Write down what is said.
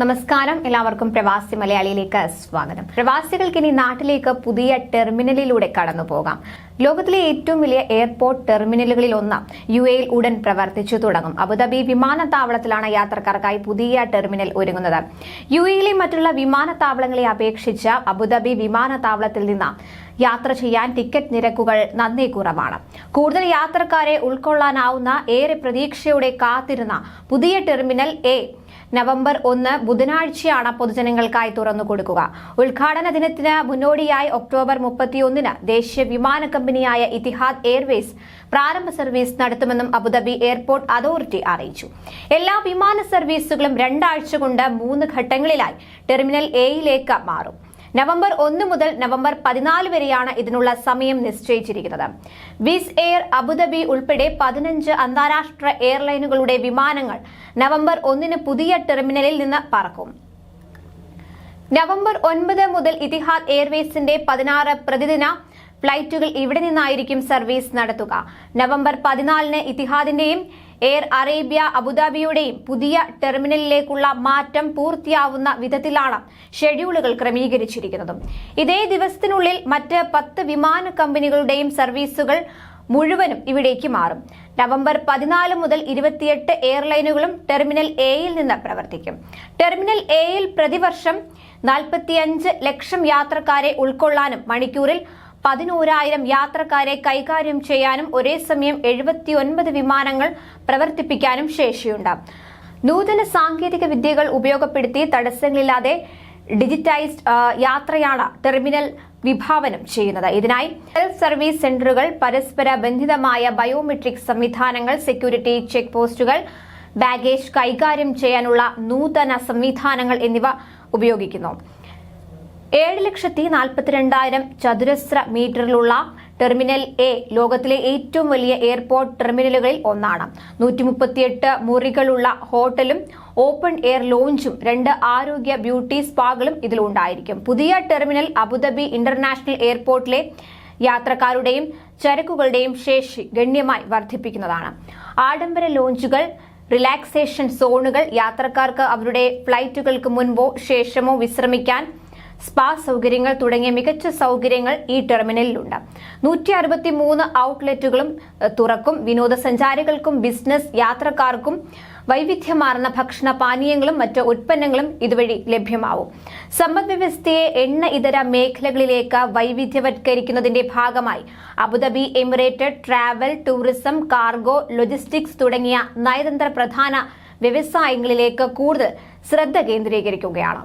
നമസ്കാരം. എല്ലാവർക്കും പ്രവാസി മലയാളിയിലേക്ക് സ്വാഗതം. പ്രവാസികൾക്ക് ഇനി നാട്ടിലേക്ക് പുതിയ ടെർമിനലിലൂടെ കടന്നു പോകാം. ലോകത്തിലെ ഏറ്റവും വലിയ എയർപോർട്ട് ടെർമിനലുകളിൽ ഒന്ന് യു എയിൽ ഉടൻ പ്രവർത്തിച്ചു തുടങ്ങും. അബുദാബി വിമാനത്താവളത്തിലാണ് യാത്രക്കാർക്കായി പുതിയ ടെർമിനൽ ഒരുങ്ങുന്നത്. യു എയിലെ മറ്റുള്ള വിമാനത്താവളങ്ങളെ അപേക്ഷിച്ച് അബുദാബി വിമാനത്താവളത്തിൽ നിന്ന് യാത്ര ചെയ്യാൻ ടിക്കറ്റ് നിരക്കുകൾ നന്നേ കുറവാണ്. കൂടുതൽ യാത്രക്കാരെ ഉൾക്കൊള്ളാനാവുന്ന ഏറെ പ്രതീക്ഷയോടെ കാത്തിരുന്ന പുതിയ ടെർമിനൽ എ നവംബർ ഒന്ന് ബുധനാഴ്ചയാണ് പൊതുജനങ്ങൾക്കായി തുറന്നു കൊടുക്കുക. ഉദ്ഘാടന ദിനത്തിന് മുന്നോടിയായി ഒക്ടോബർ മുപ്പത്തിയൊന്നിന് ദേശീയ വിമാന കമ്പനിയായ ഇത്തിഹാദ് എയർവേസ് പ്രാരംഭ സർവീസ് നടത്തുമെന്നും അബുദാബി എയർപോർട്ട് അതോറിറ്റി അറിയിച്ചു. എല്ലാ വിമാന സർവീസുകളും രണ്ടാഴ്ച കൊണ്ട് മൂന്ന് ഘട്ടങ്ങളിലായി ടെർമിനൽ എയിലേക്ക് മാറും. നവംബർ ഒന്ന് മുതൽ നവംബർ പതിനാല് വരെയാണ് ഇതിനുള്ള സമയം നിശ്ചയിച്ചിരിക്കുന്നത്. വിസ് എയർ അബുദാബി ഉൾപ്പെടെ പതിനഞ്ച് അന്താരാഷ്ട്ര എയർലൈനുകളുടെ വിമാനങ്ങൾ നവംബർ ഒന്നിന് പുതിയ ടെർമിനലിൽ നിന്ന് പറക്കും. നവംബർ ഒൻപത് മുതൽ ഇതിഹാദ് എയർവേസിന്റെ പതിനാറ് പ്രതിദിന ഫ്ലൈറ്റുകൾ ഇവിടെ നിന്നായിരിക്കും സർവീസ് നടത്തുക. നവംബർ പതിനാലിന് ഇത്തിഹാദിന്റെയും എയർ അറേബ്യ അബുദാബിയുടെയും പുതിയ ടെർമിനലിലേക്കുള്ള മാറ്റം പൂർത്തിയാവുന്ന വിധത്തിലാണ് ഷെഡ്യൂളുകൾ ക്രമീകരിച്ചിരിക്കുന്നത്. ഇതേ ദിവസത്തിനുള്ളിൽ മറ്റ് പത്ത് വിമാന കമ്പനികളുടെയും സർവീസുകൾ മുഴുവനും ഇവിടേക്ക് മാറും. നവംബർ പതിനാല് മുതൽ ഇരുപത്തിയെട്ട് എയർലൈനുകളും ടെർമിനൽ എയിൽ നിന്ന് പ്രവർത്തിക്കും. ടെർമിനൽ എയിൽ പ്രതിവർഷം നാൽപ്പത്തിയഞ്ച് ലക്ഷം യാത്രക്കാരെ ഉൾക്കൊള്ളാനും മണിക്കൂറിൽ പതിനോരായിരം യാത്രക്കാരെ കൈകാര്യം ചെയ്യാനും ഒരേ സമയം എഴുപത്തിയൊൻപത് വിമാനങ്ങൾ പ്രവർത്തിപ്പിക്കാനും ശേഷിയുണ്ട്. നൂതന സാങ്കേതിക വിദ്യകൾ ഉപയോഗപ്പെടുത്തി തടസ്സങ്ങളില്ലാതെ ഡിജിറ്റൈസ്ഡ് യാത്രയാണ് ടെർമിനൽ വിഭാവനം ചെയ്യുന്നത്. ഇതിനായി സെൽഫ് സർവീസ് സെന്ററുകൾ പരസ്പര ബന്ധിതമായ ബയോമെട്രിക് സംവിധാനങ്ങൾ സെക്യൂരിറ്റി ചെക്ക് പോസ്റ്റുകൾ ബാഗേജ് കൈകാര്യം ചെയ്യാനുള്ള നൂതന സംവിധാനങ്ങൾ എന്നിവ ഉപയോഗിക്കുന്നു. ഏഴ് ലക്ഷത്തി നാൽപ്പത്തിരണ്ടായിരം ചതുരശ്ര മീറ്ററിലുള്ള ടെർമിനൽ എ ലോകത്തിലെ ഏറ്റവും വലിയ എയർപോർട്ട് ടെർമിനലുകളിൽ ഒന്നാണ്. നൂറ്റി മുപ്പത്തിയെട്ട് മുറികളുള്ള ഹോട്ടലും ഓപ്പൺ എയർ ലോഞ്ചും രണ്ട് ആരോഗ്യ ബ്യൂട്ടി സ്പാകളും ഇതിലുണ്ടായിരിക്കും പുതിയ ടെർമിനൽ അബുദാബി ഇന്റർനാഷണൽ എയർപോർട്ടിലെ യാത്രക്കാരുടെയും ചരക്കുകളുടെയും ശേഷി ഗണ്യമായി വർദ്ധിപ്പിക്കുന്നതാണ്. ആഡംബര ലോഞ്ചുകൾ റിലാക്സേഷൻ സോണുകൾ യാത്രക്കാർക്ക് അവരുടെ ഫ്ലൈറ്റുകൾക്ക് മുൻപോ ശേഷമോ വിശ്രമിക്കാൻ സ്പാ സൗകര്യങ്ങൾ തുടങ്ങിയ മികച്ച സൗകര്യങ്ങൾ ഈ ടെർമിനലിലുണ്ട്. നൂറ്റി അറുപത്തി മൂന്ന് ഔട്ട്ലെറ്റുകളും തുറക്കും വിനോദസഞ്ചാരികൾക്കും ബിസിനസ് യാത്രക്കാർക്കും വൈവിധ്യമാർന്ന ഭക്ഷണ പാനീയങ്ങളും മറ്റ് ഉൽപ്പന്നങ്ങളും ഇതുവഴി ലഭ്യമാവും. സമ്പദ് വ്യവസ്ഥയെ എണ്ണ ഇതര മേഖലകളിലേക്ക് വൈവിധ്യവത്കരിക്കുന്നതിന്റെ ഭാഗമായി Abu Dhabi Emirates travel tourism cargo logistics തുടങ്ങിയ നയതന്ത്ര പ്രധാന വ്യവസായങ്ങളിലേക്ക് കൂടുതൽ ശ്രദ്ധ കേന്ദ്രീകരിക്കുകയാണ്.